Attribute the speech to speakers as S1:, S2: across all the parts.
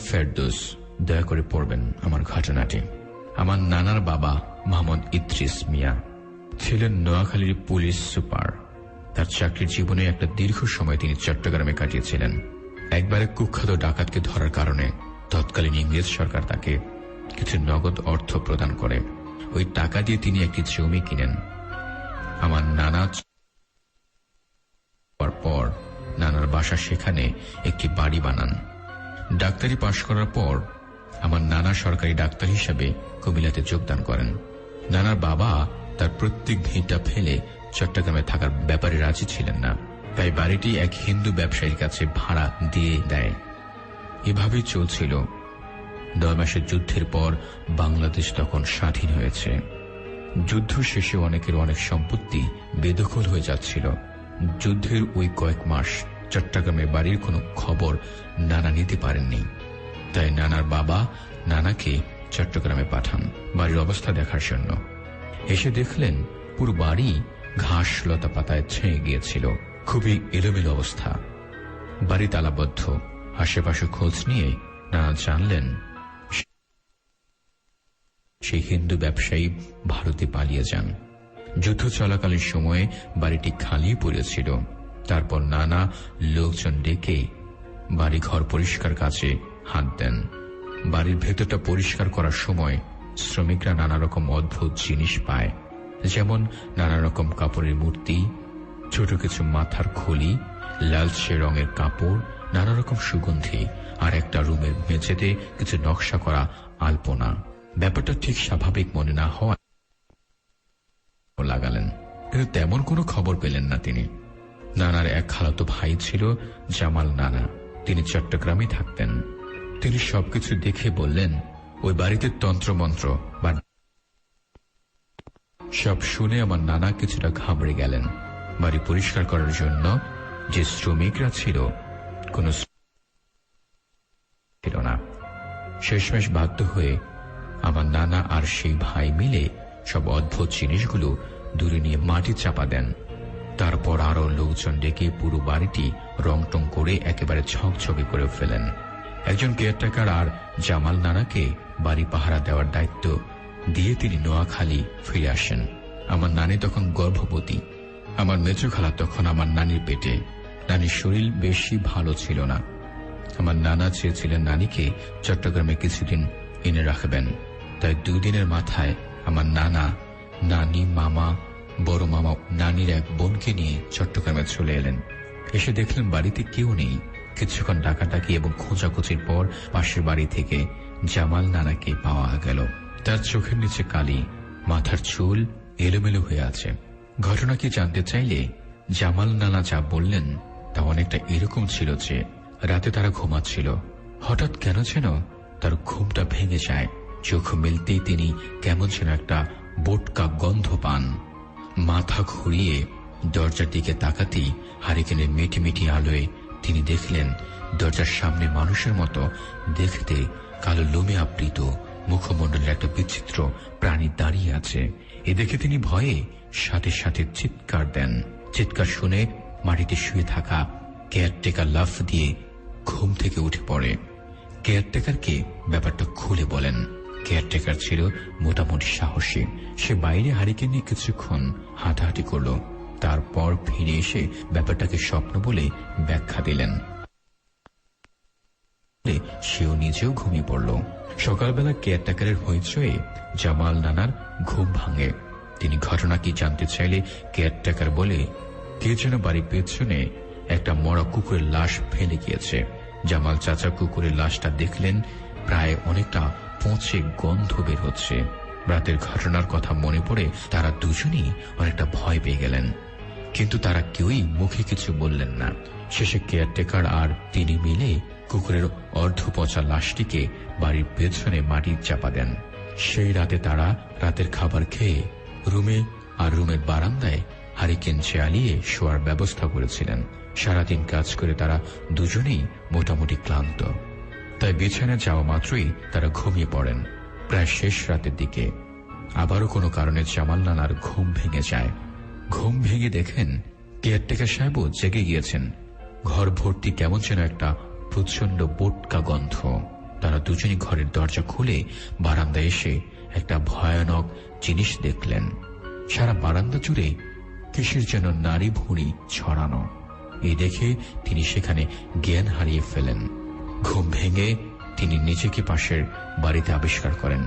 S1: ফেরদোস, দয়া করে পড়বেন আমার ঘটনাটি। আমার নানার বাবা মোহাম্মদ ইদ্রিস মিয়া ছিলেন নোয়াখালীর পুলিশ সুপার। তার চাকরির জীবনে একটা দীর্ঘ সময় তিনি চট্টগ্রামে কাটিয়েছিলেন। একবারে কুখ্যাত ডাকাতকে ধরার কারণে তৎকালীন ইংরেজ সরকার তাকে কিছু নগদ অর্থ প্রদান করে। ওই টাকা দিয়ে তিনি একটি জমি কিনেন। আমার নানা পর নানার বাসা সেখানে একটি বাড়ি বানান। ডাক্তারি পাশ করার পর আমার নানা সরকারি ডাক্তার হিসেবে কুমিল্লাতে যোগদান করেন। নানার বাবা তার প্রত্যেক ভিটা ফেলে চট্টগ্রামে থাকার ব্যাপারে রাজি ছিলেন না। তাই বাড়িটি এক হিন্দু ব্যবসায়ীর কাছে ভাড়া দিয়ে দেয়। এভাবেই চলছিল। দশ মাসের যুদ্ধের পর বাংলাদেশ তখন স্বাধীন হয়েছে। যুদ্ধ শেষে অনেকের অনেক সম্পত্তি বেদখল হয়ে যাচ্ছিল। যুদ্ধের ওই কয়েক মাস চট্টগ্রামে বাড়ির কোনো খবর নানা নিতে পারেননি। তাই নানার বাবা নানাকে চট্টগ্রামে পাঠান বাড়ির অবস্থা দেখার জন্য। এসে দেখলেন পুরো বাড়ি ঘাস লতা পাতায় ছেয়ে গিয়েছিল। খুবই এলোমেলো অবস্থা। বাড়ি তালাবদ্ধ। আশেপাশে খোঁজ নিয়ে নানা জানলেন সেই হিন্দু ব্যবসায়ী ভারতে পালিয়ে যান। যুদ্ধ চলাকালীন সময়ে বাড়িটি খালি পড়েছিল। তারপর নানা লোকজন ডেকে বাড়ি ঘর পরিষ্কার কাজে হাত দেন। বাড়ির ভেতরটা পরিষ্কার করার সময় শ্রমিকরা নানা রকম অদ্ভুত জিনিস পায়, যেমন নানা রকম কাপড়ের মূর্তি, ছোট কিছু মাথার খলি, লালচে রঙের কাপড় নানা রকম সুগন্ধি আর একটা রুমের মেঝেতে কিছু নকশা করা আলপনা। ব্যাপারটা ঠিক স্বাভাবিক মনে না হওয়া লাগালেন, কিন্তু তেমন কোনো খবর পেলেন না তিনি। নানার এক খালাতো ভাই ছিল জামাল নানা। তিনি চট্টগ্রামে থাকতেন। তিনি সবকিছু দেখে বললেন, ওই বাড়িতে তন্ত্রমন্ত্র, বা সব শুনে আমার নানা কিছুটা ঘাবড়ে গেলেন। বাড়ি পরিষ্কার করার জন্য যে শ্রমিকরা ছিল, কোন ছিল না। শেষমেশ বাধ্য হয়ে আমার নানা আর সেই ভাই মিলে সব অদ্ভুত জিনিসগুলো দূরে নিয়ে মাটি চাপা দেন। তারপর আরও লোকজন ডেকে পুরো বাড়িটি রং টং করে একেবারে ছকছকে করে ফেলেন। একজন কেয়ারটেকার আর জামাল নানাকে বাড়ি পাহারা দেওয়ার দায়িত্ব দিয়ে তিনি নোয়াখালী ফিরে আসেন। আমার নানি তখন গর্ভবতী। আমার মেজো খালা তখন আমার নানির পেটে। নানির শরীর বেশি ভালো ছিল না। আমার নানা চেয়েছিলেন নানিকে চট্টগ্রামে কিছুদিন এনে রাখবেন। তাই দুদিনের মাথায় আমার নানা, নানি, মামা বড় মামা নানির এক বোনকে নিয়ে চট্টগ্রামে চলে এলেন। এসে দেখলেন বাড়িতে কেউ নেই। কিছুক্ষণ ডাকাডাকি এবং খোঁজাখুচির পর পাশের বাড়ি থেকে জামাল নানাকে পাওয়া গেল। তার চোখের নিচে কালি, মাথার চুল এলোমেলো হয়ে আছে। ঘটনা কি জানতে চাইলে জামাল নানা যা বললেন তা অনেকটা এরকম ছিল যে রাতে তারা ঘুমাচ্ছিল। হঠাৎ কেন যেন তার ঘুমটা ভেঙে যায়। চোখ মেলতেই তিনি কেমন যেন একটা বোটকা গন্ধ পান। মাথা ঘুরিয়ে দরজার দিকে তাকাতেই হারিকেনের মিটি মিটি আলোয় তিনি দেখলেন, দরজার সামনে মানুষের মতো দেখতে কালো লোমে আবৃত মুখমণ্ডলের একটা বিচিত্র প্রাণী দাঁড়িয়ে আছে। এ দেখে তিনি ভয়ে সাথে সাথে চিৎকার দেন। চিৎকার শুনে মাটিতে শুয়ে থাকা কেয়ারটেকার লাফ দিয়ে ঘুম থেকে উঠে পড়ে। কেয়ারটেকারকে ব্যাপারটা খুলে বলেন। কেয়ারটেকার ছিল মোটামুটি সাহসী। সে বাইরে হারিকে নিয়ে কিছুক্ষণ হাঁটাহাঁটি করল। তারপর ফিরে এসে ব্যাপারটাকে স্বপ্ন বলে ব্যাখ্যা দিলেন। সেও নিজেও ঘুমিয়ে পড়ল। সকালবেলা কেয়ারটেকারের হইচয়ে জামাল নানার ঘুম ভাঙে। তিনি ঘটনা কি জানতে চাইলে কেয়ারটেকার বলে, কে যেন বাড়ির পেছনে একটা মরা কুকুরের লাশ ফেলে গিয়েছে। জামাল চাচা কুকুরের লাশটা দেখলেন প্রায় অনেকটা পচে গন্ধ বের হচ্ছে। রাতের ঘটনার কথা মনে পড়ে তারা দুজনেই অনেকটা ভয় পেয়ে গেলেন। কিন্তু তারা কেউই মুখে কিছু বললেন না। শেষে কেয়ারটেকার আর তিনি মিলে কুকুরের অর্ধ পচা লাশটিকে বাড়ির পেছনে মাটির চাপা দেন। সেই রাতে তারা রাতের খাবার খেয়ে রুমে আর রুমের বারান্দায় হারিকেন জ্বালিয়ে শোয়ার ব্যবস্থা করেছিলেন। সারাদিন কাজ করে তারা দুজনেই মোটামুটি ক্লান্ত। তাই বিছানায় যাওয়া মাত্রই তারা ঘুমিয়ে পড়েন। প্রায় শেষ রাতের দিকে। আবারও কোনো কারণে জামাল নানার ঘুম ভেঙে যায়। ঘুম ভেঙে দেখেন কেয়ারটেকার সাহেবও জেগে গিয়েছেন। ঘর ভর্তি কেমন যেন একটা প্রচণ্ড বোটকা গন্ধ। তারা দুজনই ঘরের দরজা খুলে বারান্দায় এসে একটা ভয়ানক জিনিস দেখলেন। সারা বারান্দা জুড়ে কিসের যেন নারী ভুঁড়ি ছড়ানো। এ দেখে তিনি সেখানে জ্ঞান হারিয়ে ফেলেন। ঘুম ভেঙে তিনি নিজেকে পাশের বাড়িতে আবিষ্কার করেন।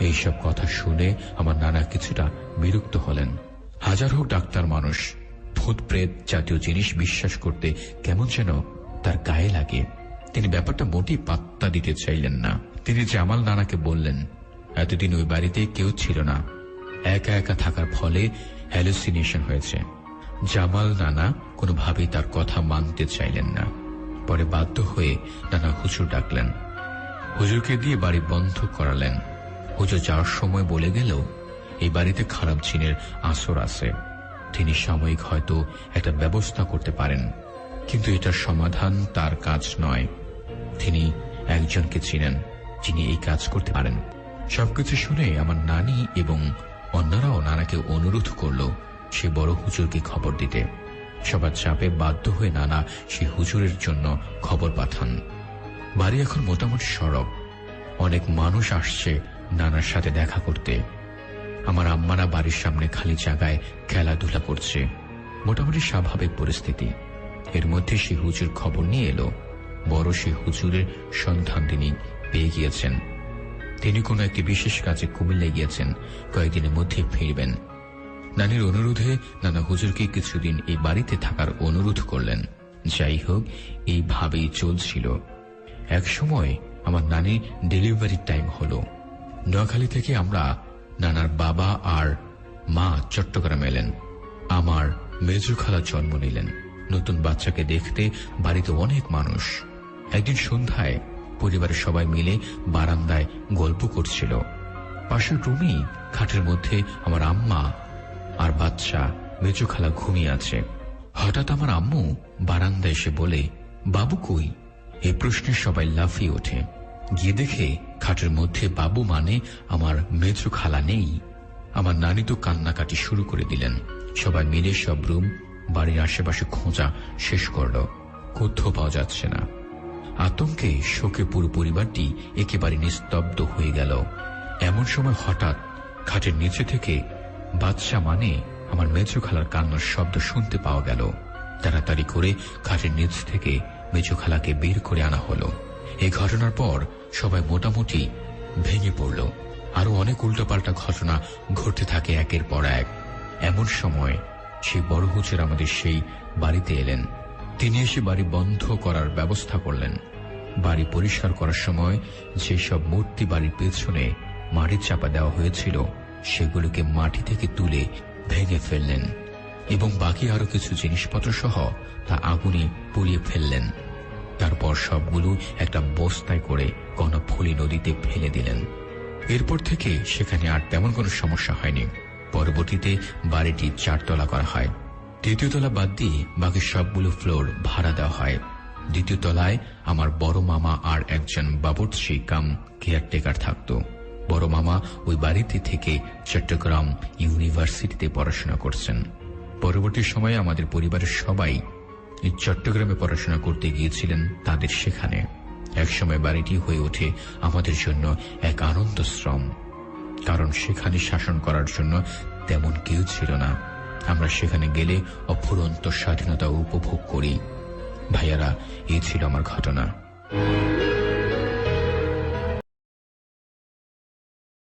S1: এইসব কথা শুনে আমার নানা কিছুটা বিরক্ত হলেন। হাজার হোক ডাক্তার মানুষ ভূত প্রেত জাতীয় জিনিস বিশ্বাস করতে কেমন যেন তার গায়ে লাগে। তিনি ব্যাপারটা মোটেই পাত্তা দিতে চাইলেন না। তিনি জামাল নানাকে বললেন, এতদিন ওই বাড়িতে কেউ ছিল না। একা একা থাকার ফলে হ্যালুসিনেশন হয়েছে। জামাল নানা কোনোভাবেই তার কথা মানতে চাইলেন না। পরে বাধ্য হয়ে নানা হুজুর ডাকলেন। হুজুরকে দিয়ে বাড়ি বন্ধ করালেন। হুজুর যাওয়ার সময় বলে গেল, এই বাড়িতে খারাপ জিনের আসর আছে। তিনি সাময়িক হয়তো একটা ব্যবস্থা করতে পারেন। কিন্তু এটার সমাধান তার কাজ নয়। তিনি একজনকে চিনেন, যিনি এই কাজ করতে পারেন। সবকিছু শুনে আমার নানি এবং অন্যরাও নানাকে অনুরোধ করল, সে বড় হুজুরকে খবর দিতে। সবার চাপে বাধ্য হয়ে নানা সে হুজুরের জন্য খবর পাঠান। বাড়ি এখন মোটামুটি সরব। অনেক মানুষ আসছে নানার সাথে দেখা করতে। আমার আম্মারা বাড়ির সামনে খালি জায়গায় খেলাধুলা করছে। মোটামুটি স্বাভাবিক পরিস্থিতি। এর মধ্যে সে হুজুর খবর নিয়ে এলো। বড় সে হুজুরের সন্ধান তিনি পেয়ে গিয়েছেন। তিনি কোনো একটি বিশেষ কাজে কুমিল্লে গিয়েছেন। কয়েকদিনের মধ্যে ফিরবেন। নানির অনুরোধে নানা হুজুরকে কিছুদিন এই বাড়িতে থাকার অনুরোধ করলেন। যাই হোক, এইভাবেই চলছিল। এক সময় আমার নানির ডেলিভারি টাইম হলো। নোয়াখালী থেকে আমরা নানার বাবা আর মা চট্টগ্রাম এলেন। আমার মেজু খালা জন্ম নিলেন। নতুন বাচ্চাকে দেখতে বাড়িতে অনেক মানুষ। একদিন সন্ধ্যায় পরিবারের সবাই মিলে বারান্দায় গল্প করছিল। পাশের রুমেই খাটের মধ্যে আমার আম্মা আর বাচ্চা মেজু খালা ঘুমিয়ে আছে। হঠাৎ আমার আম্মু বারান্দায় এসে বলে, বাবু কই? এ প্রশ্নে সবাই লাফিয়ে ওঠে। গিয়ে দেখে খাটের মধ্যে বাবু মানে আমার মেজু খালা নেই। আমার নানি তো কান্নাকাটি শুরু করে দিলেন। সবাই মিলে সব রুম, বাড়ির আশেপাশে খোঁজা শেষ করল। কোথাও পাওয়া যাচ্ছে না। আতঙ্কে শোকে পুরো পরিবারটি একেবারে নিস্তব্ধ হয়ে গেল। এমন সময় হঠাৎ খাটের নিচে থেকে বাদশা মানে আমার মেজো খালার কান্নার শব্দ শুনতে পাওয়া গেল। তাড়াতাড়ি করে খাটের নিচ থেকে মেজো খালাকে বের করে আনা হলো। এই ঘটনার পর সবাই মোটামুটি ভেঙে পড়ল। আরও অনেক উল্টোপাল্টা ঘটনা ঘটতে থাকে একের পর এক। এমন সময় সেই বড় হুজুর আমাদের সেই বাড়িতে এলেন। তিনি এসে বাড়ি বন্ধ করার ব্যবস্থা করলেন। বাড়ি পরিষ্কার করার সময় যেসব মূর্তি বাড়ির পেছনে মাটির চাপা দেওয়া হয়েছিল সেগুলোকে মাটি থেকে তুলে ভেঙে ফেললেন এবং বাকি আরও কিছু জিনিসপত্র সহ তা আগুনে পুড়িয়ে ফেললেন। তারপর সবগুলো একটা বস্তায় করে কর্ণফুলী নদীতে ফেলে দিলেন। এরপর থেকে সেখানে আর তেমন কোনো সমস্যা হয়নি। পরবর্তীতে বাড়িটি চারতলা করা হয়। তৃতীয় তলা বাদ দিয়ে বাকি সবগুলো ফ্লোর ভাড়া দেওয়া হয়। দ্বিতীয় তলায় আমার বড় মামা আর একজন বাবুর্চি কাম কেয়ারটেকার থাকত। বড় মামা ওই বাড়িতে থেকে চট্টগ্রাম ইউনিভার্সিটিতে পড়াশোনা করছেন। পরবর্তী সময়ে আমাদের পরিবারের সবাই চট্টগ্রামে পড়াশোনা করতে গিয়েছিলেন তাদের সেখানে। একসময় বাড়িটি হয়ে ওঠে আমাদের জন্য এক আনন্দ শ্রম। কারণ সেখানে শাসন করার জন্য তেমন কেউ ছিল না। আমরা সেখানে গেলে অফুরন্ত স্বাধীনতা উপভোগ করি। ভাইয়ারা এই ছিল আমার ঘটনা।